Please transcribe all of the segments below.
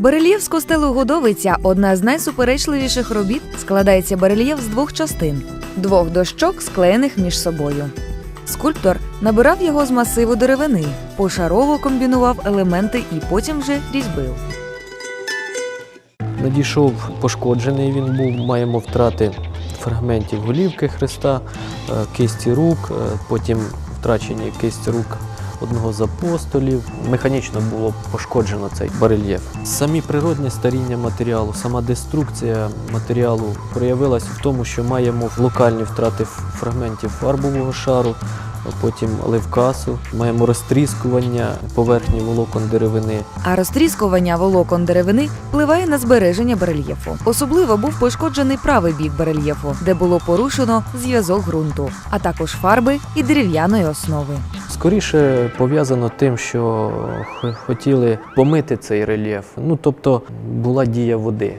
Барельєф з костелу Годовиця одна з найсуперечливіших робіт. Складається барельєф з двох частин двох дощок, склеєних між собою. Скульптор набирав його з масиву деревини, пошарово комбінував елементи і потім вже різьбив. Надійшов пошкоджений він був, маємо втрати фрагментів голівки Христа, е, кисті рук, е, потім втрачені кисть рук одного з апостолів. Механічно було пошкоджено цей барельєф. Самі природне старіння матеріалу, сама деструкція матеріалу проявилася в тому, що маємо локальні втрати фрагментів фарбового шару, потім ливкасу, маємо розтріскування поверхні волокон деревини. А розтріскування волокон деревини впливає на збереження барельєфу. Особливо був пошкоджений правий бік барельєфу, де було порушено зв'язок ґрунту, а також фарби і дерев'яної основи. Скоріше пов'язано тим, що хотіли помити цей рельєф. Ну тобто була дія води.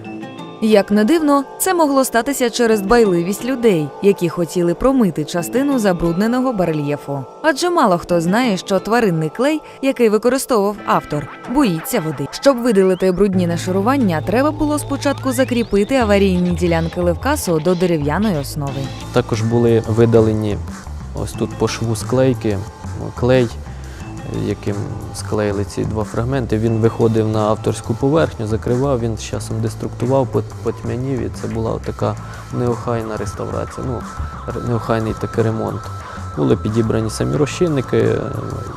Як не дивно, це могло статися через дбайливість людей, які хотіли промити частину забрудненого барельєфу. Адже мало хто знає, що тваринний клей, який використовував автор, боїться води. Щоб видалити брудні нашарування, треба було спочатку закріпити аварійні ділянки левкасу до дерев'яної основи. Також були видалені ось тут по шву склейки, клей, яким склеїли ці два фрагменти. Він виходив на авторську поверхню, закривав, він з часом деструктував, потьмянів, і це була така неохайна реставрація, ну, неохайний такий ремонт. Були підібрані самі розчинники е,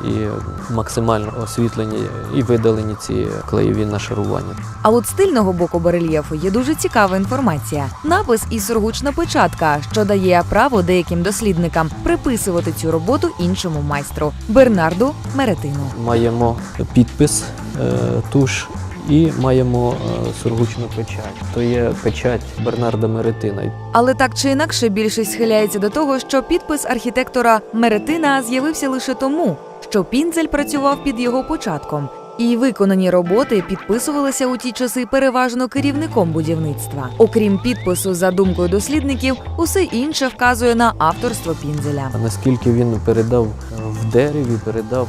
і максимально освітлені і видалені ці клеєві нашарування. А от з тильного боку барельєфу є дуже цікава інформація. Напис і сургучна печатка, що дає право деяким дослідникам приписувати цю роботу іншому майстру Бернарду Меретину. Маємо підпис е, туш і маємо е, сургучну печать. То є печать Бернарда Меретина. Але так чи інакше більшість схиляється до того, що підпис архітектора Меретина з'явився лише тому, що Пінзель працював під його початком. І виконані роботи підписувалися у ті часи переважно керівником будівництва. Окрім підпису, за думкою дослідників, усе інше вказує на авторство Пінзеля. Наскільки він передав е, в дереві, передав,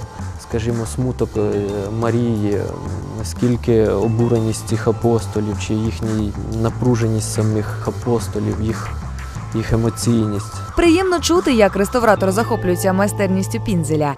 скажімо, смуток е, Марії, скільки обуреність цих апостолів, чи їхній напруженість самих апостолів, їх, їх емоційність. Приємно чути, як реставратор захоплюється майстерністю Пінзеля.